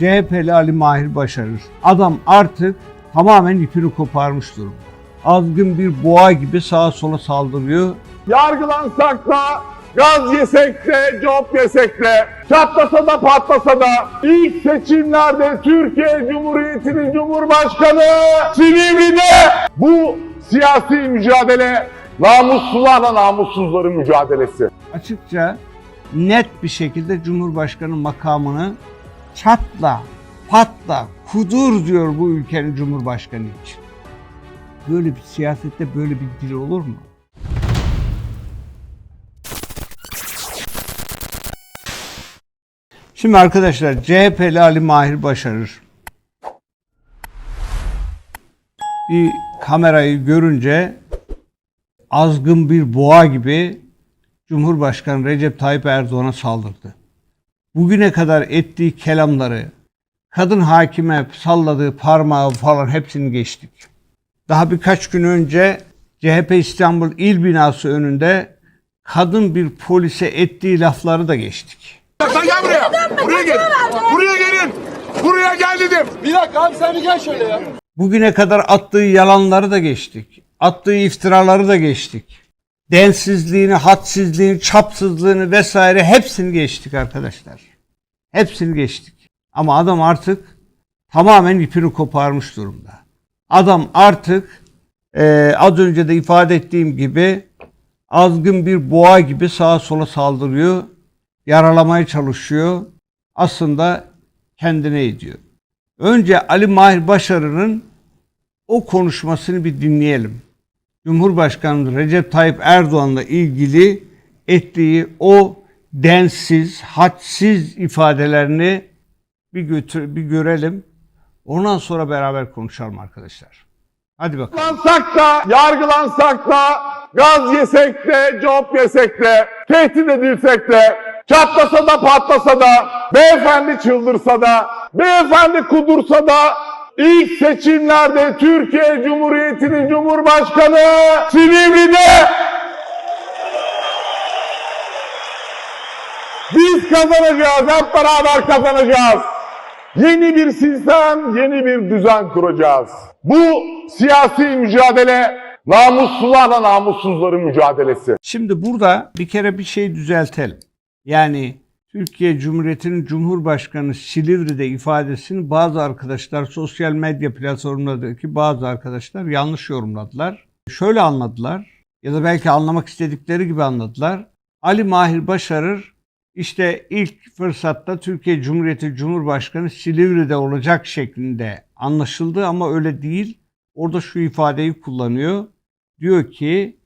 CHP'li Ali Mahir Başarır. Adam artık tamamen ipini koparmış durumda. Azgın bir boğa gibi sağa sola saldırıyor. Yargılansak da, gaz yesek de, cop yesek de, çatlasa da patlasa da ilk seçimlerde Türkiye Cumhuriyeti'nin Cumhurbaşkanı Silivri'de bu siyasi mücadele namussuzlarla namussuzların mücadelesi. Açıkça net bir şekilde Cumhurbaşkanı makamını çatla, patla, kudur diyor bu ülkenin Cumhurbaşkanı için. Böyle bir siyasette böyle bir dil olur mu? Şimdi arkadaşlar CHP'li Ali Mahir Başarır bir kamerayı görünce azgın bir boğa gibi Cumhurbaşkanı Recep Tayyip Erdoğan'a saldırdı. Bugüne kadar ettiği kelamları, kadın hakime salladığı parmağı falan hepsini geçtik. Daha birkaç gün önce CHP İstanbul İl Binası önünde kadın bir polise ettiği lafları da geçtik. Sen gel buraya. Buraya gel. Buraya gelin. Buraya gel dedim. Bir dakika abi sen bir gel şöyle ya. Bugüne kadar attığı yalanları da geçtik. Attığı iftiraları da geçtik. Densizliğini, hadsizliğini, çapsızlığını vesaire hepsini geçtik arkadaşlar. Hepsini geçtik. Ama adam artık tamamen ipini koparmış durumda. Adam artık eee, az önce de ifade ettiğim gibi azgın bir boğa gibi sağa sola saldırıyor. Yaralamaya çalışıyor. Aslında kendine ediyor. Önce Ali Mahir Başarı'nın o konuşmasını bir dinleyelim. Cumhurbaşkanı Recep Tayyip Erdoğan'la ilgili ettiği o densiz, hadsiz ifadelerini bir götür bir görelim. Ondan sonra beraber konuşalım arkadaşlar. Hadi bakalım. Yargılansak da, yargılansak da, gaz yesek de, cop yesek de, tehdit edilsek de, çatlasa da patlasa da, beyefendi çıldırsa da, beyefendi kudursa da, ilk seçimlerde Türkiye Cumhuriyeti'nin Cumhurbaşkanı Silivri'de biz kazanacağız, hep beraber kazanacağız. Yeni bir sistem, yeni bir düzen kuracağız. Bu siyasi mücadele namussuzlarla namussuzların mücadelesi. Şimdi burada bir kere bir şey düzeltelim. Yani Türkiye Cumhuriyeti'nin Cumhurbaşkanı Silivri'de ifadesini bazı arkadaşlar sosyal medya platformlarındaki bazı arkadaşlar yanlış yorumladılar. Şöyle anladılar ya da belki anlamak istedikleri gibi anladılar. Ali Mahir Başarır işte ilk fırsatta Türkiye Cumhuriyeti Cumhurbaşkanı Silivri'de olacak şeklinde anlaşıldı ama öyle değil. Orada şu ifadeyi kullanıyor. Diyor ki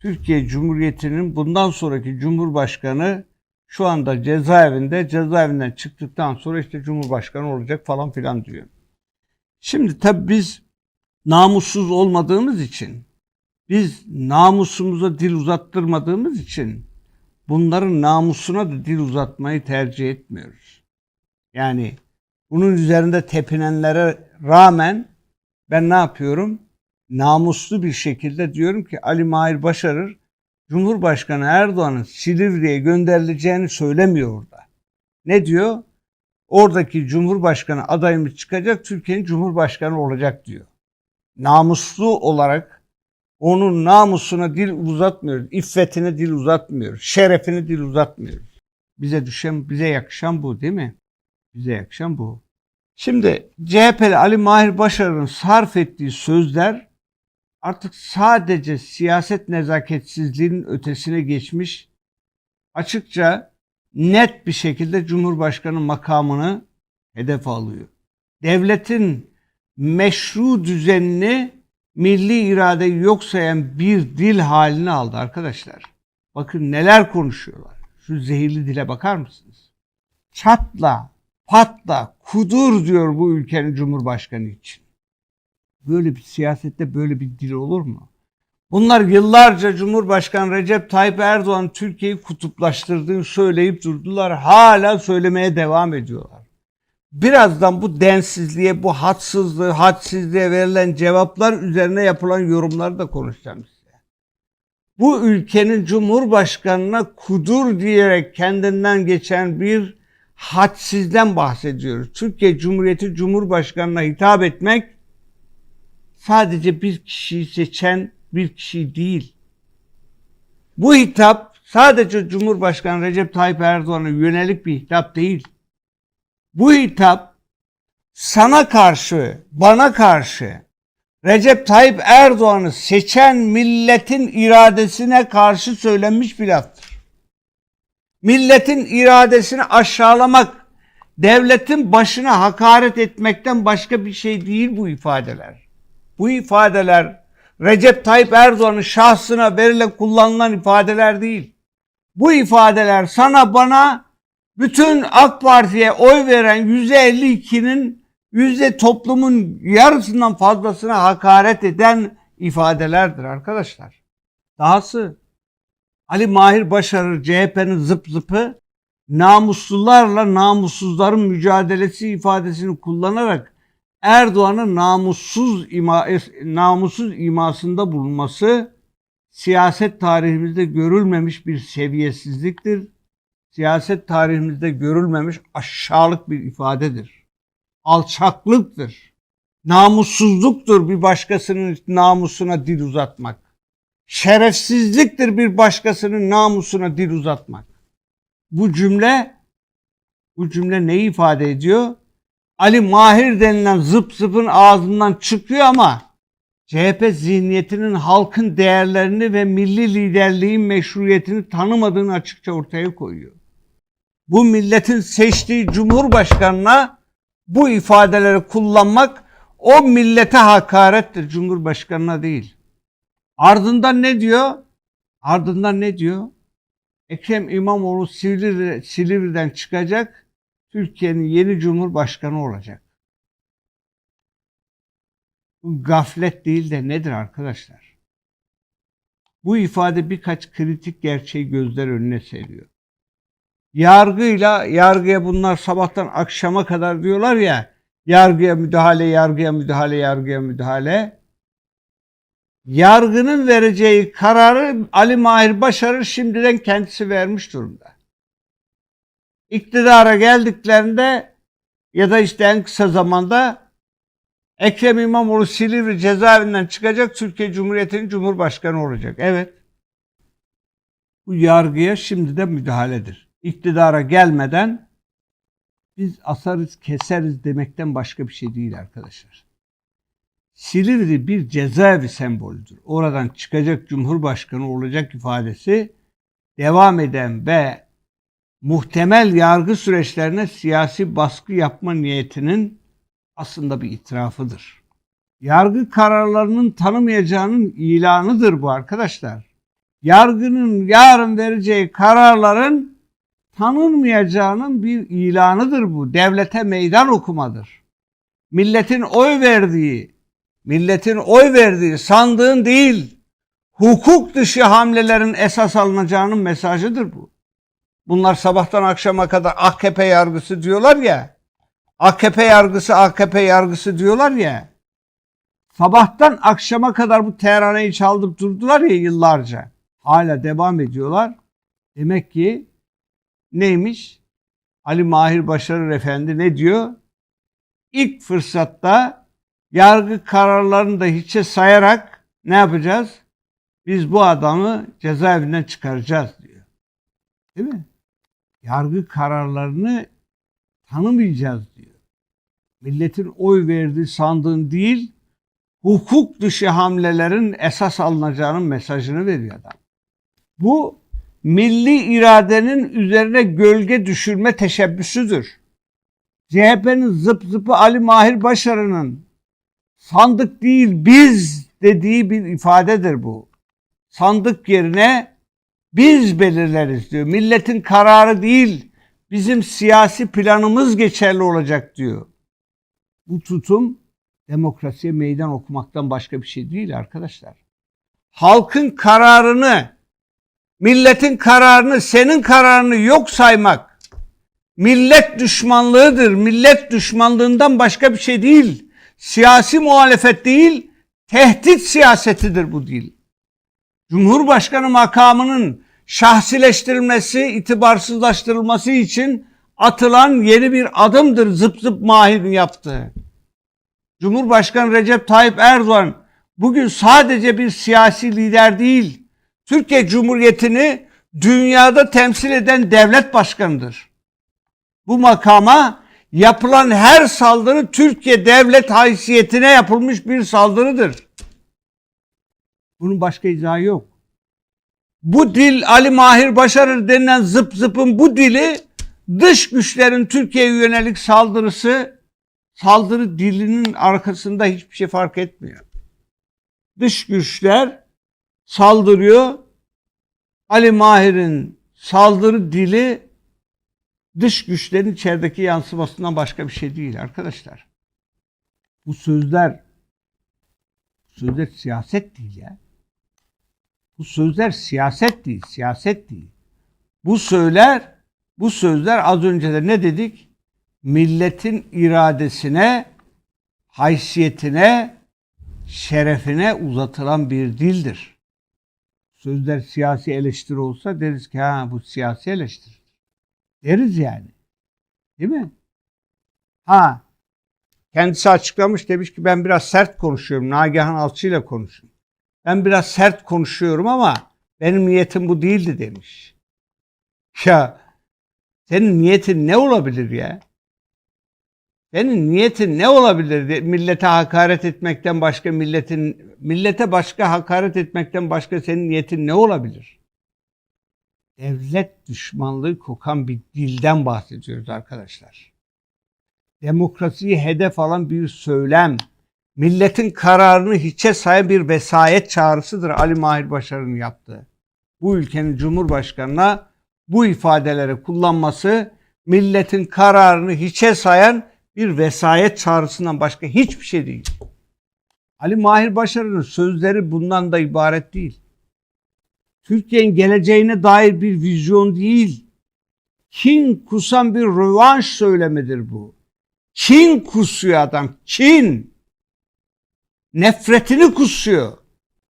Türkiye Cumhuriyeti'nin bundan sonraki Cumhurbaşkanı şu anda cezaevinde, cezaevinden çıktıktan sonra işte Cumhurbaşkanı olacak falan filan diyor. Şimdi tabii biz namussuz olmadığımız için, biz namusumuza dil uzattırmadığımız için bunların namusuna da dil uzatmayı tercih etmiyoruz. Yani bunun üzerinde tepinenlere rağmen ben ne yapıyorum? Namuslu bir şekilde diyorum ki Ali Mahir Başarır Cumhurbaşkanı Erdoğan'ın Silivri'ye gönderileceğini söylemiyor orada. Ne diyor? Oradaki Cumhurbaşkanı adayımız çıkacak, Türkiye'nin Cumhurbaşkanı olacak diyor. Namuslu olarak onun namusuna dil uzatmıyoruz, iffetine dil uzatmıyoruz, şerefine dil uzatmıyoruz. Bize düşen, bize yakışan bu değil mi? Bize yakışan bu. Şimdi CHP'li Ali Mahir Başarır'ın sarf ettiği sözler artık sadece siyaset nezaketsizliğinin ötesine geçmiş, açıkça net bir şekilde Cumhurbaşkanı makamını hedef alıyor. Devletin meşru düzenini milli iradeyi yok sayan bir dil haline aldı arkadaşlar. Bakın neler konuşuyorlar. Şu zehirli dile bakar mısınız? Çatla, patla, kudur diyor bu ülkenin Cumhurbaşkanı için. Böyle bir siyasette böyle bir dil olur mu? Bunlar yıllarca Cumhurbaşkanı Recep Tayyip Erdoğan Türkiye'yi kutuplaştırdığını söyleyip durdular. Hala söylemeye devam ediyorlar. Birazdan bu densizliğe, bu hadsızlığı, hadsizliğe verilen cevaplar üzerine yapılan yorumları da konuşacağım size. Bu ülkenin Cumhurbaşkanına kudur diyerek kendinden geçen bir hadsizden bahsediyoruz. Türkiye Cumhuriyeti Cumhurbaşkanı'na hitap etmek sadece bir kişiyi seçen bir kişi değil. Bu hitap sadece Cumhurbaşkanı Recep Tayyip Erdoğan'a yönelik bir hitap değil. Bu hitap sana karşı, bana karşı Recep Tayyip Erdoğan'ı seçen milletin iradesine karşı söylenmiş bir laftır. Milletin iradesini aşağılamak, devletin başına hakaret etmekten başka bir şey değil bu ifadeler. Bu ifadeler Recep Tayyip Erdoğan'ın şahsına verilen kullanılan ifadeler değil. Bu ifadeler sana bana bütün AK Parti'ye oy veren %52'nin yüzde toplumun yarısından fazlasına hakaret eden ifadelerdir arkadaşlar. Dahası Ali Mahir Başarır CHP'nin zıp zıpı namuslularla namussuzların mücadelesi ifadesini kullanarak Erdoğan'ın namussuz ima, namussuz imasında bulunması siyaset tarihimizde görülmemiş bir seviyesizliktir. Siyaset tarihimizde görülmemiş aşağılık bir ifadedir. Alçaklıktır. Namussuzluktur bir başkasının namusuna dil uzatmak. Şerefsizliktir bir başkasının namusuna dil uzatmak. Bu cümle bu cümle neyi ifade ediyor? Ali Mahir denilen zıp zıpın ağzından çıkıyor ama CHP zihniyetinin halkın değerlerini ve milli liderliğin meşruiyetini tanımadığını açıkça ortaya koyuyor. Bu milletin seçtiği cumhurbaşkanına bu ifadeleri kullanmak o millete hakarettir cumhurbaşkanına değil. Ardından ne diyor? Ardından ne diyor? Ekrem İmamoğlu Silivri, Silivri'den çıkacak, Türkiye'nin yeni cumhurbaşkanı olacak. Bu gaflet değil de nedir arkadaşlar? Bu ifade birkaç kritik gerçeği gözler önüne seriyor. Yargıyla, yargıya bunlar sabahtan akşama kadar diyorlar ya, yargıya müdahale, yargıya müdahale, yargıya müdahale. Yargının vereceği kararı Ali Mahir Başarır şimdiden kendisi vermiş durumda. İktidara geldiklerinde ya da işte en kısa zamanda Ekrem İmamoğlu Silivri cezaevinden çıkacak, Türkiye Cumhuriyeti'nin Cumhurbaşkanı olacak. Evet. Bu yargıya şimdiden müdahaledir. İktidara gelmeden biz asarız, keseriz demekten başka bir şey değil arkadaşlar. Silivri bir cezaevi sembolüdür. Oradan çıkacak Cumhurbaşkanı olacak ifadesi devam eden ve muhtemel yargı süreçlerine siyasi baskı yapma niyetinin aslında bir itirafıdır. Yargı kararlarının tanımayacağının ilanıdır bu arkadaşlar. Yargının yarın vereceği kararların tanınmayacağının bir ilanıdır bu. Devlete meydan okumadır. Milletin oy verdiği, milletin oy verdiği sandığın değil, hukuk dışı hamlelerin esas alınacağının mesajıdır bu. Bunlar sabahtan akşama kadar AKP yargısı diyorlar ya. AKP yargısı, AKP yargısı diyorlar ya. Sabahtan akşama kadar bu teraneyi çaldıp durdular ya yıllarca. Hala devam ediyorlar. Demek ki neymiş? Ali Mahir Başarır Efendi ne diyor? İlk fırsatta yargı kararlarını da hiçe sayarak ne yapacağız? Biz bu adamı cezaevinden çıkaracağız diyor. Değil mi? Yargı kararlarını tanımayacağız diyor. Milletin oy verdiği sandığın değil, hukuk dışı hamlelerin esas alınacağının mesajını veriyor adam. Bu milli iradenin üzerine gölge düşürme teşebbüsüdür. CHP'nin zıp zıpı Ali Mahir Başarı'nın sandık değil biz dediği bir ifadedir bu. Sandık yerine biz belirleriz diyor. Milletin kararı değil bizim siyasi planımız geçerli olacak diyor. Bu tutum demokrasiye meydan okumaktan başka bir şey değil arkadaşlar. Halkın kararını, milletin kararını, senin kararını yok saymak millet düşmanlığıdır. Millet düşmanlığından başka bir şey değil. Siyasi muhalefet değil, tehdit siyasetidir bu değil. Cumhurbaşkanı makamının şahsileştirilmesi, itibarsızlaştırılması için atılan yeni bir adımdır zıp zıp Mahir'in yaptığı. Cumhurbaşkanı Recep Tayyip Erdoğan bugün sadece bir siyasi lider değil, Türkiye Cumhuriyeti'ni dünyada temsil eden devlet başkanıdır. Bu makama yapılan her saldırı Türkiye devlet haysiyetine yapılmış bir saldırıdır. Bunun başka izahı yok. Bu dil Ali Mahir Başarır denilen zıp zıpın bu dili dış güçlerin Türkiye'ye yönelik saldırısı saldırı dilinin arkasında hiçbir şey fark etmiyor. Dış güçler saldırıyor. Ali Mahir'in saldırı dili dış güçlerin içerideki yansımasından başka bir şey değil arkadaşlar. Bu sözler sözler siyaset değil ya. Bu sözler siyaset değil, siyaset değil. Bu söyler, bu sözler az önce de ne dedik? Milletin iradesine, haysiyetine, şerefine uzatılan bir dildir. Sözler siyasi eleştiri olsa deriz ki ha bu siyasi eleştiri. Deriz yani. Değil mi? Ha kendisi açıklamış demiş ki ben biraz sert konuşuyorum. Nagihan Alçı ile konuşuyorum. Ben biraz sert konuşuyorum ama benim niyetim bu değildi demiş. Ya senin niyetin ne olabilir ya? Senin niyetin ne olabilir? Millete hakaret etmekten başka milletin millete başka hakaret etmekten başka senin niyetin ne olabilir? Devlet düşmanlığı kokan bir dilden bahsediyoruz arkadaşlar. Demokrasiyi hedef alan bir söylem, milletin kararını hiçe sayan bir vesayet çağrısıdır Ali Mahir Başarı'nın yaptığı. Bu ülkenin Cumhurbaşkanı'na bu ifadeleri kullanması milletin kararını hiçe sayan bir vesayet çağrısından başka hiçbir şey değil. Ali Mahir Başarı'nın sözleri bundan da ibaret değil. Türkiye'nin geleceğine dair bir vizyon değil. Kin kusan bir rövanş söylemidir bu. Kin kusuyor adam, kin. Nefretini kusuyor.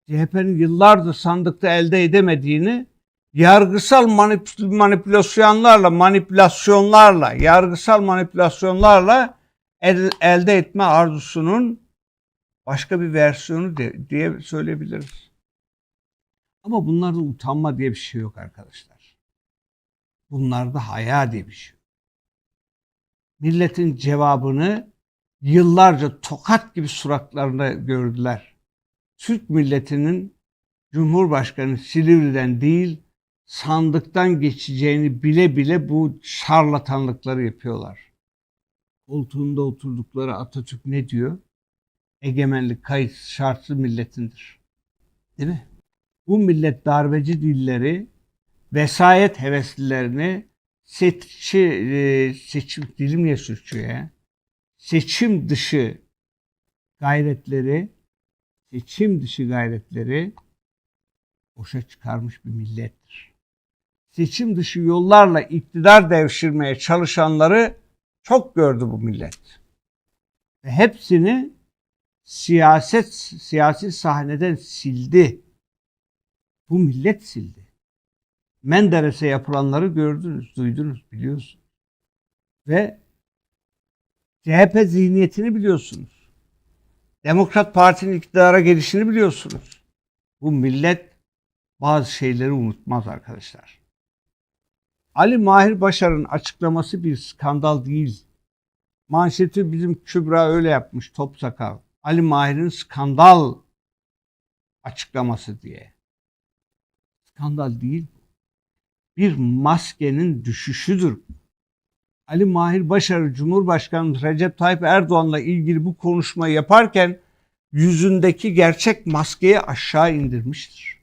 CHP'nin yıllardır sandıkta elde edemediğini yargısal manip- manipülasyonlarla, manipülasyonlarla, yargısal manipülasyonlarla el- elde etme arzusunun başka bir versiyonu de- diye söyleyebiliriz. Ama bunlarda utanma diye bir şey yok arkadaşlar. Bunlarda haya diye bir şey yok. Milletin cevabını yıllarca tokat gibi suratlarında gördüler. Türk milletinin Cumhurbaşkanı Silivri'den değil sandıktan geçeceğini bile bile bu şarlatanlıkları yapıyorlar. Koltuğunda oturdukları Atatürk ne diyor? Egemenlik kayıt şartlı milletindir. Değil mi? Bu millet darbeci dilleri, vesayet heveslilerini seçi, e, seçim, dilim niye sürçüyor ya? Seçim dışı gayretleri, seçim dışı gayretleri boşa çıkarmış bir millettir. Seçim dışı yollarla iktidar devşirmeye çalışanları çok gördü bu millet. Ve hepsini siyaset siyasi sahneden sildi. Bu millet sildi. Menderes'e yapılanları gördünüz, duydunuz, biliyorsunuz. Ve CHP zihniyetini biliyorsunuz. Demokrat Parti'nin iktidara gelişini biliyorsunuz. Bu millet bazı şeyleri unutmaz arkadaşlar. Ali Mahir Başar'ın açıklaması bir skandal değil. Manşeti bizim Kübra öyle yapmış top sakal. Ali Mahir'in skandal açıklaması diye. Skandal değil. Bir maskenin düşüşüdür. Ali Mahir Başarı Cumhurbaşkanı Recep Tayyip Erdoğan'la ilgili bu konuşmayı yaparken yüzündeki gerçek maskeyi aşağı indirmiştir.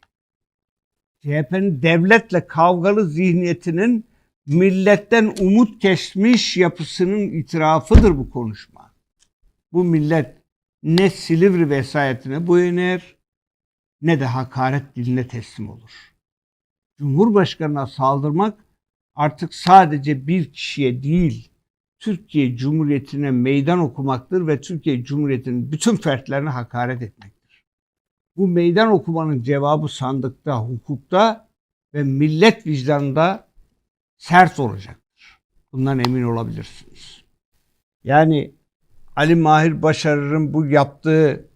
CHP'nin devletle kavgalı zihniyetinin milletten umut kesmiş yapısının itirafıdır bu konuşma. Bu millet ne Silivri vesayetine boyun eğer ne de hakaret diline teslim olur. Cumhurbaşkanına saldırmak artık sadece bir kişiye değil, Türkiye Cumhuriyeti'ne meydan okumaktır ve Türkiye Cumhuriyeti'nin bütün fertlerine hakaret etmektir. Bu meydan okumanın cevabı sandıkta, hukukta ve millet vicdanında sert olacaktır. Bundan emin olabilirsiniz. Yani Ali Mahir Başarır'ın bu yaptığı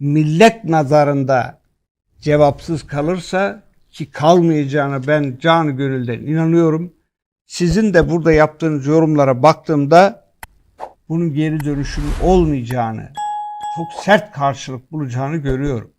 millet nazarında cevapsız kalırsa ki kalmayacağına ben canı gönülden inanıyorum. Sizin de burada yaptığınız yorumlara baktığımda bunun geri dönüşünün olmayacağını, çok sert karşılık bulacağını görüyorum.